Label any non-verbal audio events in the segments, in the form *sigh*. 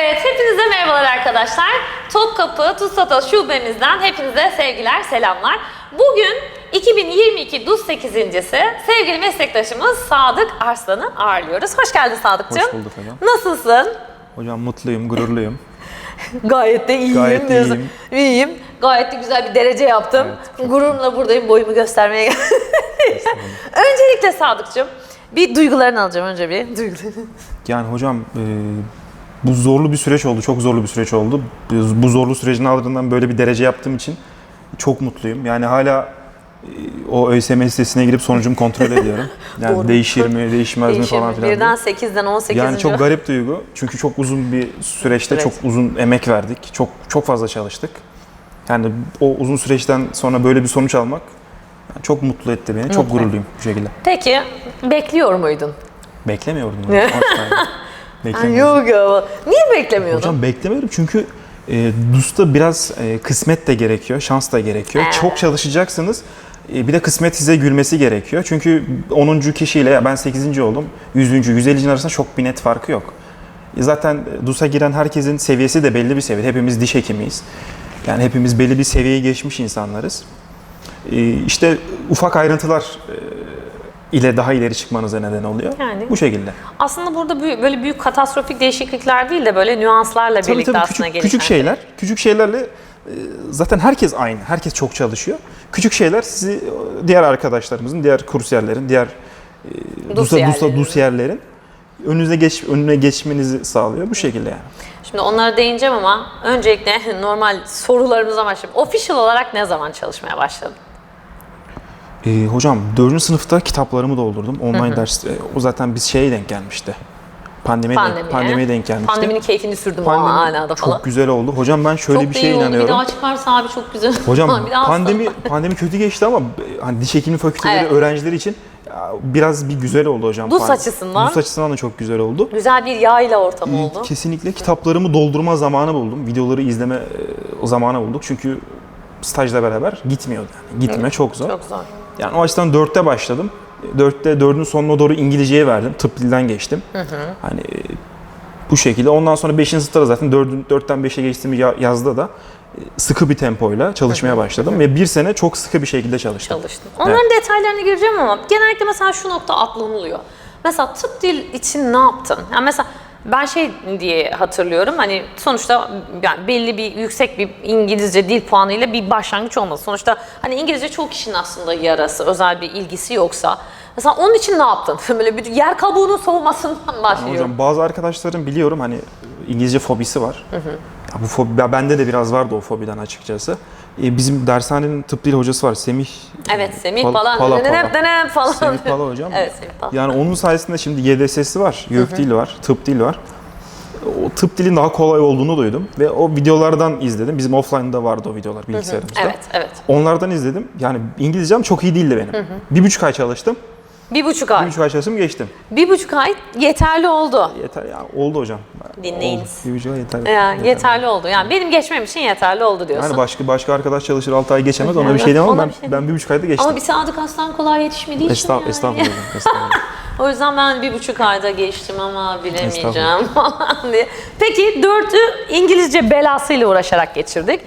Evet, hepinize merhabalar arkadaşlar. Topkapı TUSATA şubemizden hepinize sevgiler, selamlar. Bugün 2022 DUS 8.si sevgili meslektaşımız Sadık Arslan'ı ağırlıyoruz. Hoş geldin Sadıkçığım. Hoş bulduk hocam. Nasılsın? Hocam mutluyum, gururluyum. *laughs* Gayet de iyiyim Gayet diyorsun. iyiyim. İyiyim. Gayet de güzel bir derece yaptım. Gururumla buradayım, boyumu göstermeye geldim. *laughs* Öncelikle Sadıkçığım, bir duygularını alacağım önce bir. Duygularını. Yani hocam e, bu zorlu bir süreç oldu, çok zorlu bir süreç oldu. Bu zorlu sürecin ardından böyle bir derece yaptığım için çok mutluyum. Yani hala e, o ÖSYM sitesine girip sonucumu kontrol ediyorum. *laughs* Yani Doğru. değişir mi, değişmez mi Değişir falan mi? filan. Birden diye. 8'den 18. Yani çok garip duygu. Çünkü çok uzun bir süreçte Evet. çok uzun emek verdik. Çok çok fazla çalıştık. Yani o uzun süreçten sonra böyle bir sonuç almak yani çok mutlu etti beni. Çok Mutlu. gururluyum bu şekilde. Peki, bekliyor muydun? Beklemiyordum. *laughs* Ay, Beklemiyordum. yok ama. Niye beklemiyordun? Hocam beklemiyorum çünkü e, DUS'ta biraz e, kısmet de gerekiyor, şans da gerekiyor. Evet. Çok çalışacaksınız. E, bir de kısmet size gülmesi gerekiyor. Çünkü 10. kişiyle ya ben 8. oldum. 100. 150. arasında çok bir net farkı yok. E, zaten DUS'a giren herkesin seviyesi de belli bir seviye. Hepimiz diş hekimiyiz. Yani hepimiz belli bir seviyeye geçmiş insanlarız. E, işte ufak ayrıntılar e, ile daha ileri çıkmanıza neden oluyor. Yani. Bu şekilde. Aslında burada büyük- böyle büyük katastrofik değişiklikler değil de böyle nüanslarla Tabii birlikte tabii aslında küçük, gelişen. küçük şeyler. Küçük şeylerle e, zaten herkes aynı. Herkes çok çalışıyor. Küçük şeyler sizi e, diğer arkadaşlarımızın, diğer kursiyerlerin, diğer e, DUS'a, DUS'a, yerlerin. DUS'yerlerin önünüze geç önüne geçmenizi sağlıyor bu şekilde yani. Şimdi onlara değineceğim ama öncelikle *laughs* normal sorularımıza başlayalım. Official olarak ne zaman çalışmaya başladın? E, hocam 4. sınıfta kitaplarımı doldurdum. Online ders e, o zaten biz şeye denk gelmişti. Pandemiye, Pandemiye. denk, pandemiye denk gelmişti. Pandeminin keyfini sürdüm o manada falan. çok güzel oldu. Hocam ben şöyle Çok bir şeye iyi oldu. inanıyorum. Bir daha çıkarsa abi çok güzel. Hocam *laughs* Bir daha pandemi pandemi kötü geçti ama hani diş hekimliği fakülteleri Evet. öğrencileri için biraz bir güzel oldu hocam. Pan- açısından. Dus açısından da çok güzel oldu. Güzel bir yayla ortam Ee, oldu. Kesinlikle kitaplarımı doldurma zamanı buldum. Videoları izleme e, o zamanı bulduk. Çünkü stajla beraber gitmiyordu yani. Gitme çok zor. Çok zor. Yani o açıdan 4'te başladım. 4'te 4'ün sonuna doğru İngilizceye verdim. Tıp dilden geçtim. Hani e, bu şekilde. Ondan sonra 5. sınıfta zaten 4'ün 4'ten 5'e geçtiğim ya- yazda da e, sıkı bir tempoyla çalışmaya başladım ve bir sene çok sıkı bir şekilde çalıştım. çalıştın. Onların detaylarına gireceğim ama genellikle mesela şu nokta atlanılıyor. Mesela tıp dil için ne yaptın? Yani mesela ben şey diye hatırlıyorum hani sonuçta yani belli bir yüksek bir İngilizce dil puanıyla bir başlangıç olması. Sonuçta hani İngilizce çok kişinin aslında yarası, özel bir ilgisi yoksa. Mesela onun için ne yaptın? *laughs* Böyle bir yer kabuğunun soğumasından başlıyorum. Hocam bazı arkadaşlarım biliyorum hani İngilizce fobisi var. Ya bu fobi, ya bende de biraz vardı o fobiden açıkçası. E, bizim dershanenin tıp dil hocası var Semih. Evet Semih Pal- falan. Pala Pala. denem falan. Semih Pala hocam. *laughs* Evet Semih Pala. Yani onun sayesinde şimdi YDS'si var, YÖK dili var, tıp dili var. O tıp dilin daha kolay olduğunu duydum ve o videolardan izledim. Bizim offline'da vardı o videolar bilgisayarımızda. Evet evet. Onlardan izledim. Yani İngilizcem çok iyi değildi benim. Bir buçuk ay çalıştım. Bir buçuk Bir ay. buçuk ay çalıştım geçtim. Bir buçuk ay yeterli oldu. Yeter ya oldu hocam. Dinleyiniz. Oldu. Bir buçuk ay yeter. Ya, yeter. yeterli oldu. Yani benim geçmem için yeterli oldu diyorsun. Yani başka başka arkadaş çalışır 6 ay geçemez ona bir şey diyemem Ona ben bir şey ben bir buçuk ayda geçtim. Ama bir Sadık Aslan kolay yetişmediği için Estağ, yani. estağfurullah. Estağfurullah. *laughs* O yüzden ben bir buçuk ayda geçtim ama bilemeyeceğim *laughs* falan diye. Peki dördü İngilizce belasıyla uğraşarak geçirdik.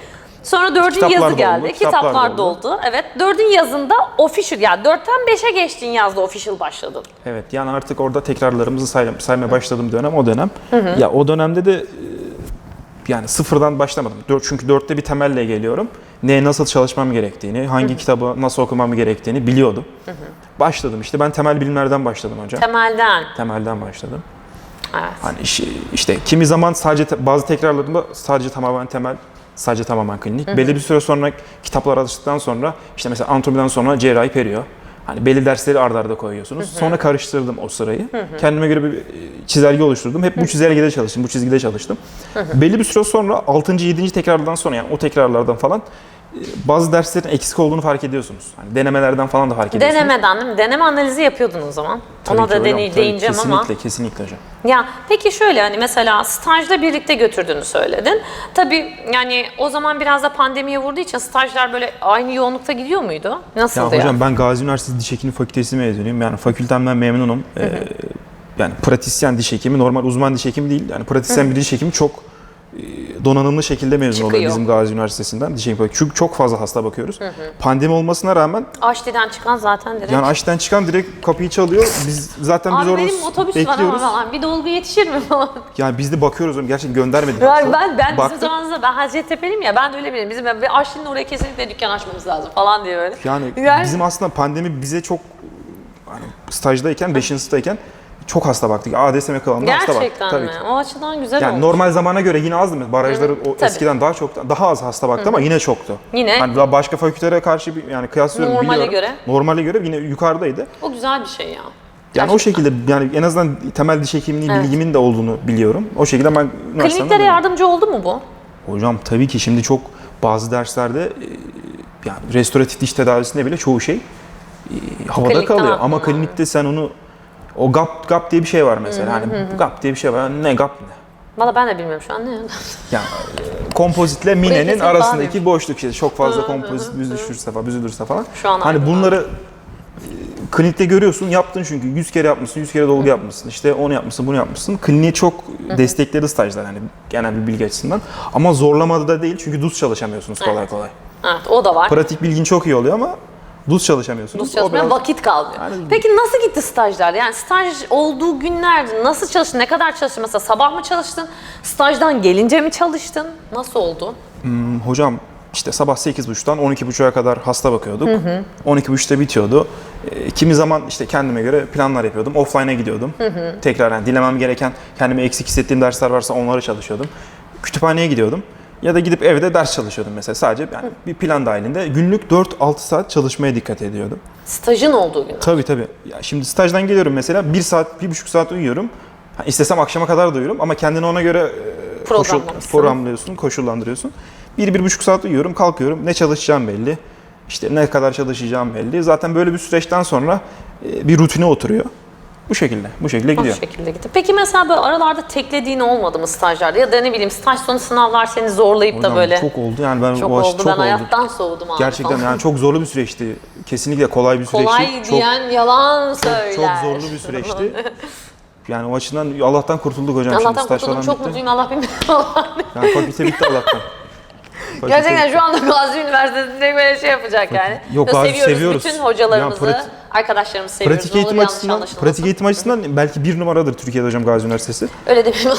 Sonra dördün Kitaplar yazı doldu, geldi. kitaplar Kitaplar, doldu. Evet. Dördün yazında official yani dörtten beşe geçtiğin yazda official başladın. Evet yani artık orada tekrarlarımızı say, saymaya başladığım dönem o dönem. Ya o dönemde de e, yani sıfırdan başlamadım. Dört, çünkü dörtte bir temelle geliyorum. Neye nasıl çalışmam gerektiğini, hangi kitabı nasıl okumam gerektiğini biliyordum. Başladım işte ben temel bilimlerden başladım hocam. Temelden. Temelden başladım. Evet. Hani işi- işte kimi zaman sadece te- bazı tekrarlarımda sadece tamamen temel, sadece tamamen klinik. Belli bir süre sonra kitaplar alıştıktan sonra işte mesela anatomiden sonra cerrahi periyor. Hani belli dersleri ardarda arda koyuyorsunuz. Sonra karıştırdım o sırayı. Kendime göre bir e, çizelge oluşturdum. Hep bu çizelgede çalıştım, bu çizgide çalıştım. Belli bir süre sonra 6. 7. tekrardan sonra yani o tekrarlardan falan bazı derslerin eksik olduğunu fark ediyorsunuz. Hani denemelerden falan da fark ediyorsunuz. Denemeden değil mi? Deneme analizi yapıyordun o zaman. Tabii Ona da hocam, deney- değineceğim ama. kesinlikle, Kesinlikle hocam. Ya peki şöyle hani mesela stajla birlikte götürdüğünü söyledin. Tabii yani o zaman biraz da pandemiye vurduğu için stajlar böyle aynı yoğunlukta gidiyor muydu? Ya Nasıldı hocam ben Gazi Üniversitesi Diş Hekimliği Fakültesi mezunuyum. Yani fakültemden memnunum. Ee, yani pratisyen diş hekimi, normal uzman diş hekimi değil. Yani pratisyen bir diş hekimi çok donanımlı şekilde mezun oluyor Çıkıyor. bizim Gazi Üniversitesi'nden. Çünkü çok fazla hasta bakıyoruz. Pandemi olmasına rağmen Aşti'den çıkan zaten direkt. yani aşten çıkan direkt kapıyı çalıyor. Biz zaten biz Abi orada benim otobüs var ama falan. Bir dolgu yetişir mi falan. Yani biz de bakıyoruz oğlum gerçekten göndermedik. Yani ben ben bizim Baktık. zamanımızda ben Hacettepe'liyim ya ben de öyle bileyim. Bizim bir Aşti'nin oraya kesinlikle dükkan açmamız lazım falan diye böyle. Yani Yani- bizim aslında pandemi bize çok hani stajdayken, 5. sınıftayken çok hasta baktık. ADSM kıvamında hasta baktık. Gerçekten Tabii mi? ki. O açıdan güzel Yani olmuş. normal zamana göre yine azdı mı? Barajları o tabii. eskiden daha çok daha az hasta baktı ama yine çoktu. Yine. Hani daha başka fakültelere karşı bir, yani kıyaslıyorum Normale biliyorum. göre. Normale göre yine yukarıdaydı. O güzel bir şey ya. Yani o şekilde yani en azından temel diş hekimliği Evet. bilgimin de olduğunu biliyorum. O şekilde ben Kliniklere yardımcı oldu mu bu? Hocam tabii ki şimdi çok bazı derslerde e, yani restoratif diş tedavisinde bile çoğu şey e, havada Klinikten kalıyor. Ama klinikte sen onu o GAP GAP diye bir şey var mesela. Hani GAP diye bir şey var. Ne GAP ne? Valla ben de bilmiyorum şu an ne. Yani e, kompozitle minenin kesin arasındaki boşluk işte çok fazla kompozit büzüşürse falan, büzülürse falan. Şu an Hani aydın bunları e, klinikte görüyorsun, yaptın çünkü 100 kere yapmışsın, 100 kere dolgu yapmışsın, işte onu yapmışsın, bunu yapmışsın. Kliniği çok destekledi stajlar hani genel bir bilgi açısından. Ama zorlamadı da değil çünkü düz çalışamıyorsunuz kolay kolay. Evet o da var. Pratik bilgin çok iyi oluyor ama düz çalışamıyorsunuz. Duz çalışmaya biraz- vakit kalmıyor. Yani- Peki nasıl gitti stajlar? Yani staj olduğu günlerde nasıl çalıştın? Ne kadar çalıştın? Mesela sabah mı çalıştın? Stajdan gelince mi çalıştın? Nasıl oldu? Hmm, Hocam işte sabah 8.30'dan 12.30'a kadar hasta bakıyorduk. 12.30'da bitiyordu. E, kimi zaman işte kendime göre planlar yapıyordum. Offline'a gidiyordum. Tekrar yani dilemem gereken, kendime eksik hissettiğim dersler varsa onları çalışıyordum. Kütüphaneye gidiyordum. Ya da gidip evde ders çalışıyordum mesela. Sadece yani bir plan dahilinde. Günlük 4-6 saat çalışmaya dikkat ediyordum. Stajın olduğu gün. Tabii tabii. Ya şimdi stajdan geliyorum mesela 1 saat, 1,5 saat uyuyorum. Ha, istesem akşama kadar da uyurum ama kendini ona göre e, koşul, Programlamışsın. programlıyorsun, koşullandırıyorsun. 1-1,5 saat uyuyorum, kalkıyorum. Ne çalışacağım belli. İşte ne kadar çalışacağım belli. Zaten böyle bir süreçten sonra e, bir rutine oturuyor. Bu şekilde, bu şekilde Bu gidiyor. şekilde gitti. Peki mesela böyle aralarda teklediğin olmadı mı stajlarda? Ya da ne bileyim staj sonu sınavlar seni zorlayıp da Hocam böyle. çok oldu yani ben Çok o oldu. çok ben oldu. hayattan soğudum abi Gerçekten falan. yani çok zorlu bir süreçti. Kesinlikle kolay bir süreçti. Kolay çok, diyen yalan söyler. çok zorlu bir süreçti. Yani o açıdan Allah'tan kurtulduk hocam şimdi Allah'tan staj kurtuldum falan çok bitti. mutluyum Allah bilmiyor. Yani fakülte bitti Allah'tan. *laughs* Fakülte Gerçekten şu anda Gazi Üniversitesi'nde böyle şey yapacak yani. Yok, Ya Gazi seviyoruz. seviyoruz. Bütün hocalarımızı, Ya arkadaşlarımızı seviyoruz. Pratik eğitim açısından, pratik eğitim açısından belki bir numaradır Türkiye'de hocam Gazi Üniversitesi. Öyle şey.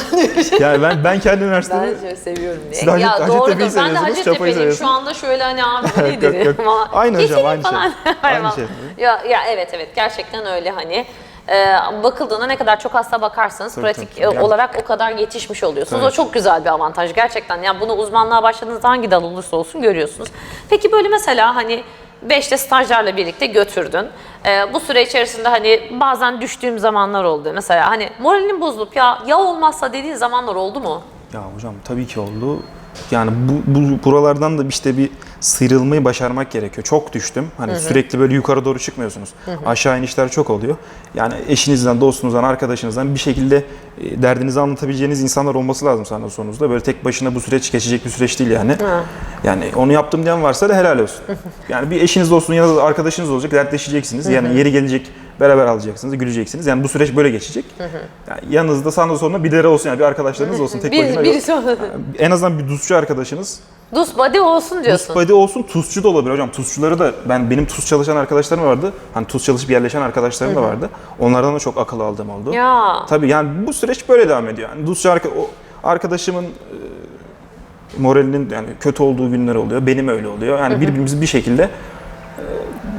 *laughs* Yani ben ben kendi üniversitemi Ben seviyorum diye. Siz Hacet- ya Hacettepe'yi doğrudur. Ben de seviyorsunuz, Hacettepe'liyim. Şu seviyorsunuz. anda şöyle hani abi *laughs* Yok, yok. Aynı hocam, aynı şey. *laughs* Aynı şey. Ya, ya evet evet gerçekten öyle hani. Ee, bakıldığında ne kadar çok hasta bakarsanız Tabii, pratik tabii, e, olarak o kadar yetişmiş oluyorsunuz. Evet. O çok güzel bir avantaj gerçekten. Yani bunu uzmanlığa başladığınızda hangi dal olursa olsun görüyorsunuz. Peki böyle mesela hani 5'te stajlarla birlikte götürdün. Ee, bu süre içerisinde hani bazen düştüğüm zamanlar oldu. Mesela hani moralin bozulup ya ya olmazsa dediğin zamanlar oldu mu? Ya hocam tabii ki oldu. Yani bu, bu buralardan da işte bir sıyrılmayı başarmak gerekiyor. Çok düştüm. Hani sürekli böyle yukarı doğru çıkmıyorsunuz. Aşağı inişler çok oluyor. Yani eşinizden, dostunuzdan, arkadaşınızdan bir şekilde e, derdinizi anlatabileceğiniz insanlar olması lazım sana sonunuzda. Böyle tek başına bu süreç geçecek bir süreç değil yani. Yani onu yaptım diyen varsa da helal olsun. *laughs* yani bir eşiniz, dostunuz ya da arkadaşınız olacak, dertleşeceksiniz. Yani yeri gelecek beraber alacaksınız, güleceksiniz. Yani bu süreç böyle geçecek. Yani yanınızda sağında sonunda birileri olsun yani bir arkadaşlarınız olsun tek başına. Bir, yok. birisi oldu. En azından bir tuzcu arkadaşınız. Dus body olsun diyorsun. Tuz buddy olsun, tuzcu da olabilir hocam. Tuzcuları da ben benim tuz çalışan arkadaşlarım vardı. Hani tuz çalışıp yerleşen arkadaşlarım da vardı. Onlardan da çok akıl aldığım oldu. Ya. Tabii yani bu süreç böyle devam ediyor. Yani tuzcu arka, o arkadaşımın e, moralinin yani kötü olduğu günler oluyor. Benim öyle oluyor. Yani birbirimizi bir şekilde e,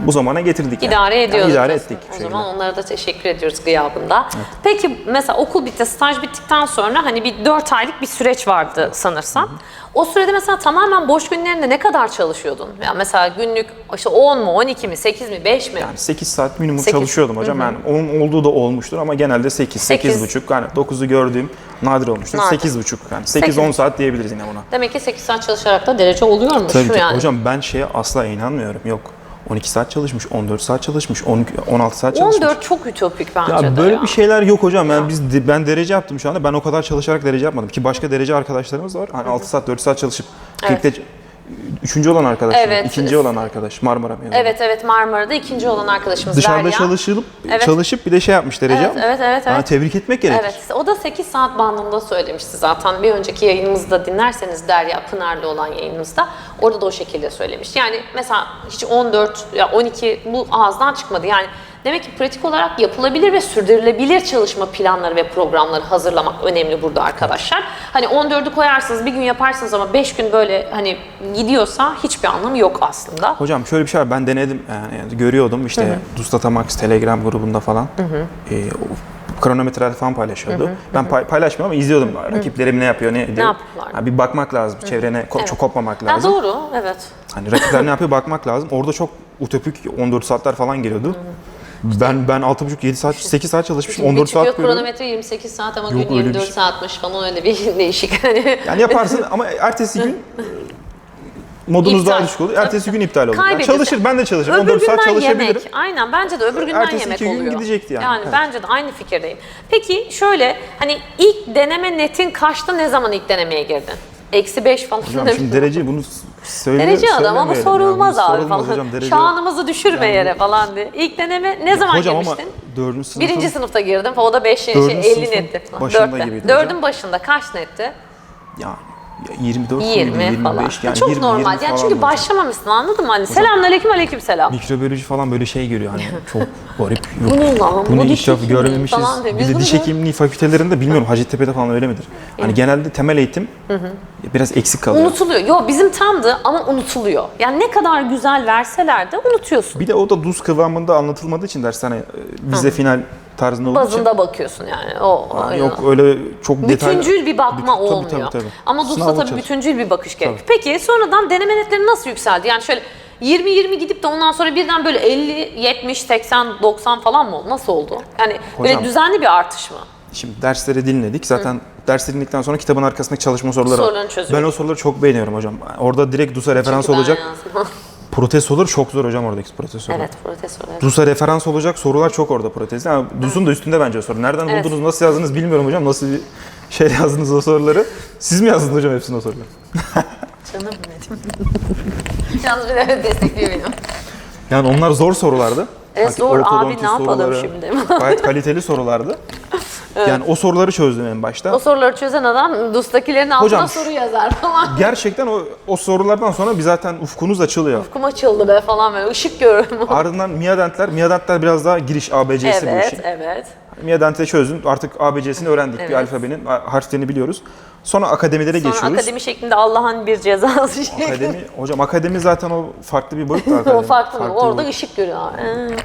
bu zamana getirdik. yani. İdare Yani ediyorduk. idare ettik. O şekilde. zaman onlara da teşekkür ediyoruz gıyabında. Peki mesela okul bitti, staj bittikten sonra hani bir 4 aylık bir süreç vardı sanırsam. O sürede mesela tamamen boş günlerinde ne kadar çalışıyordun? Yani mesela günlük işte 10 mu, 12 mi, 8 mi, 5 mi? Yani 8 saat minimum Sekiz. çalışıyordum hocam. Yani onun olduğu da olmuştur ama genelde 8, Sekiz. 8,5 yani 9'u gördüğüm nadir olmuştur. Nadir. 8,5 yani Sekiz. 8-10 saat diyebiliriz yine buna. Demek ki 8 saat çalışarak da derece oluyormuş Tabii ki. yani. Hocam ben şeye asla inanmıyorum. Yok. 12 saat çalışmış, 14 saat çalışmış, 12, 16 saat çalışmış. 14 çok ütopik bence Ya de böyle ya. bir şeyler yok hocam. Yani biz ben derece yaptım şu anda. Ben o kadar çalışarak derece yapmadım ki başka derece arkadaşlarımız var. Hani 6 saat 4 saat çalışıp Evet. klinikte üçüncü olan arkadaş, Evet. ikinci olan arkadaş Marmara mezunu. Evet evet Marmara'da ikinci olan arkadaşımız Dışarıda Derya. çalışılıp Evet. çalışıp bir de şey yapmış derece. Evet, evet, evet, Yani evet. tebrik etmek gerekir. Evet, o da 8 saat bandında söylemişti zaten. Bir önceki yayınımızda dinlerseniz Derya Pınar'la olan yayınımızda orada da o şekilde söylemiş. Yani mesela hiç 14 ya 12 bu ağızdan çıkmadı. Yani demek ki pratik olarak yapılabilir ve sürdürülebilir çalışma planları ve programları hazırlamak önemli burada arkadaşlar. Hani 14'ü koyarsınız, bir gün yaparsınız ama 5 gün böyle hani gidiyorsa hiçbir anlamı yok aslında. Hocam şöyle bir şey var ben denedim yani, yani görüyordum işte Dustata Max Telegram grubunda falan e, o kronometreler falan paylaşıyordu. Ben pay- paylaşmıyorum ama izliyordum rakiplerim ne yapıyor ne ediyor. yapıyorlar? Ha, bir bakmak lazım çevrene ko- Evet. çok kopmamak Ya lazım. doğru, evet. Hani rakipler ne yapıyor bakmak lazım. Orada çok utopik 14 saatler falan geliyordu. Ben ben 6,5 7 saat 8 saat çalışmışım 14 bir çıkıyor saat görüyorum. kronometre 28 saat ama Yok, gün öyle bir 24 şey. saatmiş falan öyle bir *laughs* değişik. Hani Yani yaparsın ama ertesi gün *laughs* modunuz İptal. daha düşük olur. Ertesi gün iptal olur. Yani çalışır ben de çalışırım. Öbür 14 saat günden çalışabilirim. yemek. Aynen bence de öbür günden Ertesi yemek iki gün oluyor. gidecekti yani. Yani Evet. bence de aynı fikirdeyim. Peki şöyle hani ilk deneme netin kaçta ne zaman ilk denemeye girdin? Eksi 5 falan Hocam demiş. şimdi derece bunu söyle Derece adam ama sorulmaz abi falan. hocam. Şanımızı düşürme yere falan diye. İlk deneme ne zaman Hocam ama girmiştin? 4. sınıfta Birinci sınıfta girdim. O da 5 şey, Dördüncü 50 sınıfın netti. başında Dörtte. gibiydi Dördün hocam. başında kaç netti? yani 24 20 muydu, 25 falan. yani Çok 20, normal. 20 yani çünkü başlamamışsın anladın mı? Hani selamünaleyküm aleykümselam. Mikrobiyoloji falan böyle şey görüyor hani *laughs* çok garip. Yok. Bu ne lan? Bunu Bu diş hekimliği görmemişiz. falan diye. Bir Biz de bunu diş gör- hekimliği fakültelerinde bilmiyorum Hacettepe'de falan öyle midir? Hani genelde temel eğitim biraz eksik kalıyor. Unutuluyor. Yo bizim tamdı ama unutuluyor. Yani ne kadar güzel verseler de unutuyorsun. Bir de o da duz kıvamında anlatılmadığı için ders hani e, vize final tarzında olduğu için. Bazında bakıyorsun yani. O Yani yok öyle çok detaylı. Bütüncül bir bakma Bütün- tabii, olmuyor. tabii, tabii. Ama DUS'ta tabii çalış- bütüncül bir bakış gerekiyor. Peki sonradan deneme netleri nasıl yükseldi? Yani şöyle 20-20 gidip de ondan sonra birden böyle 50, 70, 80, 90 falan mı oldu? Nasıl oldu? Yani böyle Hocam- düzenli bir artış mı? Şimdi dersleri dinledik. Zaten dersleri dinledikten sonra kitabın arkasındaki çalışma soruları var. Sorularını çözüyor. Ben o soruları çok beğeniyorum hocam. Orada direkt DUS'a referans Çünkü olacak. Yazmam. Protestolar çok zor hocam oradaki protestolar. evet, protestolar. DUS'a referans olacak sorular çok orada protest. Yani DUS'un da üstünde bence o soru. Nereden Evet. buldunuz, nasıl yazdınız bilmiyorum hocam. Nasıl bir şey yazdınız o soruları. Siz mi yazdınız hocam hepsini o soruları? *laughs* Canım benim. *laughs* Yalnız bir de destekliyor. Yani onlar zor sorulardı. E, Hak- zor abi, ne yapalım soruları şimdi? Gayet kaliteli sorulardı. *laughs* Yani o soruları çözdüm en başta. O soruları çözen adam DUS'takilerin altına Hocam, soru yazar falan. *laughs* Gerçekten o, o sorulardan sonra bir zaten ufkunuz açılıyor. Kum açıldı be falan böyle ışık görüyorum. *laughs* Ardından miadentler, miadentler biraz daha giriş ABC'si bu evet, işin. evet. Miadent'i çözdün, artık ABC'sini öğrendik. Bir Evet. alfabenin harflerini biliyoruz. Sonra akademilere Sonra geçiyoruz. akademi şeklinde Allah'ın bir cezası *laughs* şeklinde. Akademi, hocam akademi zaten o farklı bir boyut da o akademi. farklı, bir Orada boyut. ışık görüyor.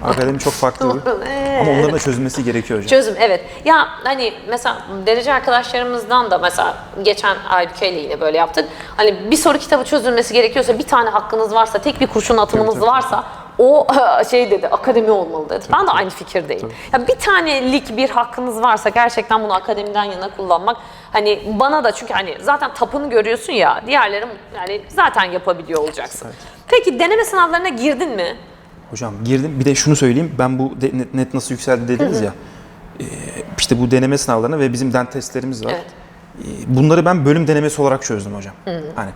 Akademi çok farklı bir. *laughs* Ama onların da çözülmesi gerekiyor hocam. Çözüm evet. Ya hani mesela derece arkadaşlarımızdan da mesela geçen Aybüke ile yine böyle yaptık. Hani bir soru kitabı çözülmesi gerekiyorsa bir tane hakkınız varsa tek bir kurşun atımınız tabii, varsa o şey dedi akademi olmalı dedi. ben de aynı fikirdeyim. Ya bir tanelik bir hakkınız varsa gerçekten bunu akademiden yana kullanmak hani bana da çünkü hani zaten tapını görüyorsun ya diğerleri yani zaten yapabiliyor olacaksın. Peki deneme sınavlarına girdin mi? Hocam girdim. Bir de şunu söyleyeyim. Ben bu de- net, net nasıl yükseldi dediniz ya. e, işte bu deneme sınavlarına ve bizim dent testlerimiz var. Evet. E, Bunları ben bölüm denemesi olarak çözdüm hocam. Hani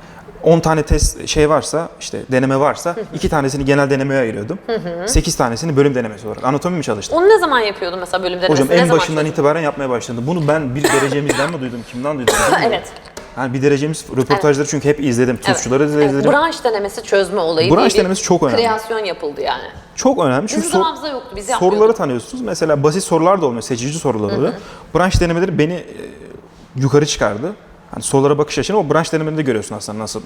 10 tane test şey varsa, işte deneme varsa, iki tanesini genel denemeye ayırıyordum. 8 tanesini bölüm denemesi olarak. Anatomi mi çalıştım? Onu ne zaman yapıyordun mesela bölüm denemesi? Hocam ne en zaman başından çözdün? itibaren yapmaya başladım. Bunu ben bir derecemizden mi duydum, kimden duydum? *laughs* bilmiyorum. Evet. Yani bir derecemiz röportajları çünkü hep izledim. Evet. Tuzçuları da izledim. branş denemesi çözme olayı Branş diye bir denemesi çok önemli. Kreasyon yapıldı yani. Çok önemli çünkü Bizim sor- zamanımızda yoktu, biz yapmıyorduk. soruları tanıyorsunuz. Mesela basit sorular da olmuyor, seçici sorular oluyor. Branş denemeleri beni e, yukarı çıkardı. Hani sorulara bakış açını o branş denemelerinde görüyorsun aslında nasıl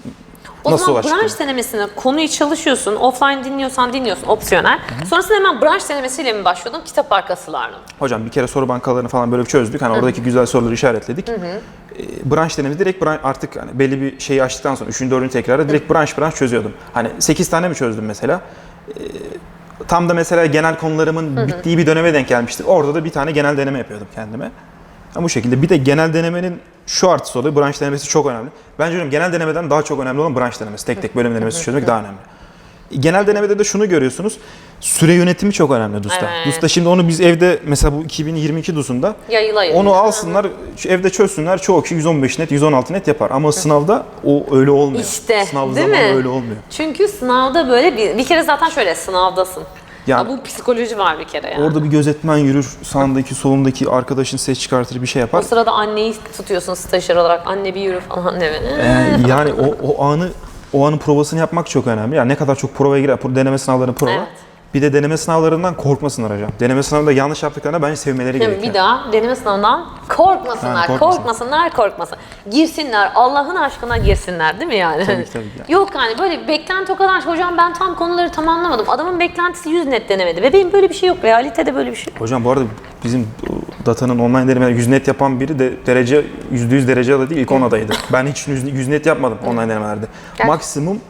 O nasıl zaman branş denemesine konuyu çalışıyorsun, offline dinliyorsan dinliyorsun, opsiyonel. Sonrasında hemen branş denemesiyle mi başlıyordun, kitap arkasılarla mı? Hocam bir kere soru bankalarını falan böyle bir çözdük. Hani oradaki güzel soruları işaretledik. E, branş denemesi direkt branş, artık hani belli bir şeyi açtıktan sonra 3. 4. tekrarda direkt branş branş çözüyordum. Hani 8 tane mi çözdüm mesela? E, tam da mesela genel konularımın bittiği bir döneme denk gelmiştik. Orada da bir tane genel deneme yapıyordum kendime. Ama bu şekilde bir de genel denemenin şu artısı oluyor. Branş denemesi çok önemli. Bence hocam genel denemeden daha çok önemli olan branş denemesi. Tek tek bölüm denemesi çözmek daha önemli. genel denemede de şunu görüyorsunuz. Süre yönetimi çok önemli DUS'ta. Evet. DUS'ta şimdi onu biz evde mesela bu 2022 DUS'unda Yayıla yayıla. onu alsınlar evde çözsünler çoğu kişi 115 net 116 net yapar ama sınavda o öyle olmuyor. İşte, Sınav değil zamanı mi? öyle olmuyor. Çünkü sınavda böyle bir, bir kere zaten şöyle sınavdasın. Ya- Ya, bu psikoloji var bir kere yani. Orada bir gözetmen yürür, sağındaki solundaki arkadaşın ses çıkartır bir şey O yapar. sırada anneyi tutuyorsun stajyer olarak. Anne bir yürü falan evet. Ee, yani o, o anı o anın provasını yapmak çok önemli. Yani ne kadar çok provaya girer, deneme sınavlarına prova. Evet. Bir de deneme sınavlarından korkmasınlar hocam. Deneme sınavında yanlış yaptıklarına bence sevmeleri gerekiyor. bir daha deneme sınavından korkmasınlar, Ha, korkmasın. korkmasınlar, korkmasın. Girsinler, Allah'ın aşkına girsinler değil mi yani? Tabii ki, tabii ki. *laughs* Yok hani böyle bir beklenti o kadar, hocam ben tam konuları tamamlamadım. Adamın beklentisi 100 net denemedi. Bebeğim böyle bir şey yok, realitede böyle bir şey yok. Hocam bu arada bizim datanın online denemeler 100 net yapan biri de derece %100 derece adı değil ilk 10 adaydı. *laughs* Ben hiç 100, 100 net yapmadım online denemelerde. Gerçi- Maksimum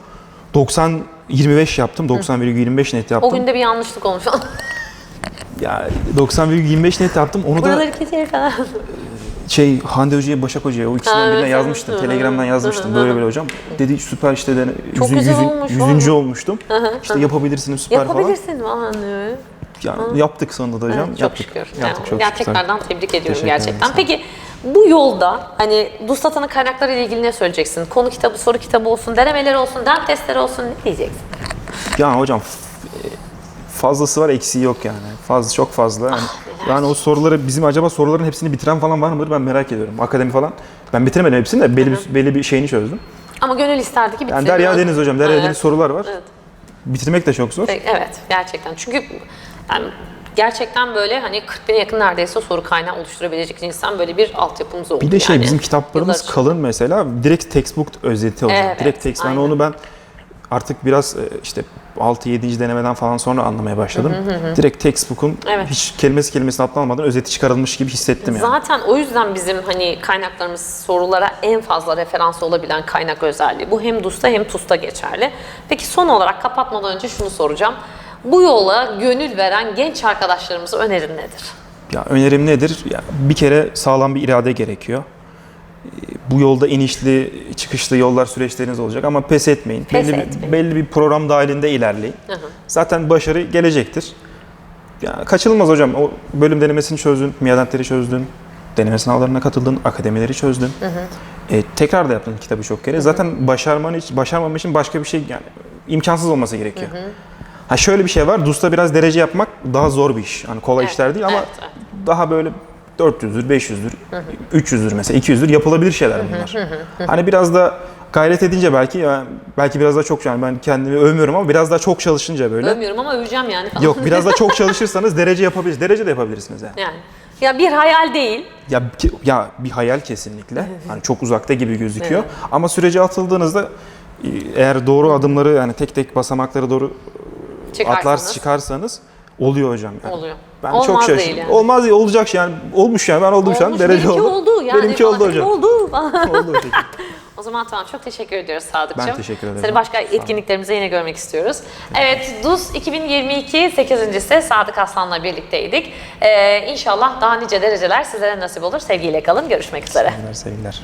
90 25 yaptım. 90,25 net yaptım. O günde bir yanlışlık olmuş. *laughs* Ya 90,25 net yaptım. Onu da Buraları keser falan. şey Hande Hoca'ya, Başak Hoca'ya o ikisinden Ha, birine evet, yazmıştım. evet. Telegram'dan yazmıştım. Böyle böyle hocam. Dedi süper işte dene, Çok güzel olmuş, yüzüncü olmuştum. işte yapabilirsiniz süper falan. Yapabilirsin falan. evet. Yani yaptık sonunda da hocam. Çok yaptık. şükür. Yaptık Yani çok şükür. gerçeklerden tebrik ediyorum Teşekkür ederim, gerçekten. sağ ol. Peki bu yolda hani DUSAT'ın kaynakları ile ilgili ne söyleyeceksin? Konu kitabı, soru kitabı olsun, denemeleri olsun, dent testleri olsun ne diyeceksin? Ya hocam fazlası var eksiği yok yani. Fazla çok fazla. Yani, Ah, yani o soruları bizim acaba soruların hepsini bitiren falan var mıdır ben merak ediyorum. Akademi falan. Ben bitiremedim hepsini de belli bir, belli bir şeyini çözdüm. Ama gönül isterdi ki Yani bitirelim. Derya Deniz hocam, Derya Evet. Deniz sorular var. Evet. Bitirmek de çok zor. Evet gerçekten. Çünkü yani gerçekten böyle hani 40 bine yakın neredeyse soru kaynağı oluşturabilecek insan böyle bir altyapımız oldu. Bir de şey yani. bizim kitaplarımız Yıllar kalın mesela. Direkt textbook özeti oluyor. Evet, Direkt text. Ben aynen. onu ben artık biraz e, işte 6-7. denemeden falan sonra anlamaya başladım. Direkt textbook'un Evet. hiç kelimesi kelimesini atlamadan özeti çıkarılmış gibi hissettim yani. Zaten o yüzden bizim hani kaynaklarımız sorulara en fazla referans olabilen kaynak özelliği. Bu hem DUS'ta hem TUS'ta geçerli. Peki son olarak kapatmadan önce şunu soracağım. Bu yola gönül veren genç arkadaşlarımıza önerin nedir? Ya önerim nedir? Ya bir kere sağlam bir irade gerekiyor. Bu yolda inişli, çıkışlı yollar süreçleriniz olacak ama pes etmeyin. Pes belli, etmeyin. Bir, belli bir program dahilinde ilerleyin. Hı hı. Zaten başarı gelecektir. Ya kaçınılmaz hocam. O bölüm denemesini çözdün, miyadentleri çözdün, deneme sınavlarına katıldın, akademileri çözdün. E, tekrar da yaptın kitabı çok kere. Zaten başarman için, başarmaman için başka bir şey yani imkansız olması gerekiyor. Ha şöyle bir şey var. DUS'ta biraz derece yapmak daha zor bir iş. Hani kolay Evet, işler değil ama evet, evet. daha böyle 400'dür, 500'dür, 300'dür mesela, 200'dür yapılabilir şeyler bunlar. hani biraz da gayret edince belki belki biraz daha çok yani ben kendimi övmüyorum ama biraz daha çok çalışınca böyle. Övmüyorum ama öveceğim yani falan. Yok biraz da çok *laughs* çalışırsanız derece yapabilirsiniz. Derece de yapabilirsiniz yani. Yani. Ya bir hayal değil. Ya ya bir hayal kesinlikle. Hani çok uzakta gibi gözüküyor. Ama sürece atıldığınızda e, eğer doğru adımları yani tek tek basamakları doğru atlar Çıkarsanız çıkarsanız oluyor hocam. Yani. oluyor. Ben Olmaz çok şaşırdım. değil yani. Olmaz değil, olacak yani. Olmuş yani. Ben oldum şu an. Olmuş, Derece benimki oldu. oldu yani. Benimki oldu hocam. oldu *laughs* oldu o şekilde. O zaman tamam çok teşekkür ediyoruz Sadıkçım. Ben teşekkür ederim. Seni başka etkinliklerimizde yine görmek istiyoruz. Evet DUS 2022 8.si Sadık Aslan'la birlikteydik. Ee, inşallah daha nice dereceler sizlere nasip olur. Sevgiyle kalın. Görüşmek üzere. Sevgiler, sevgiler.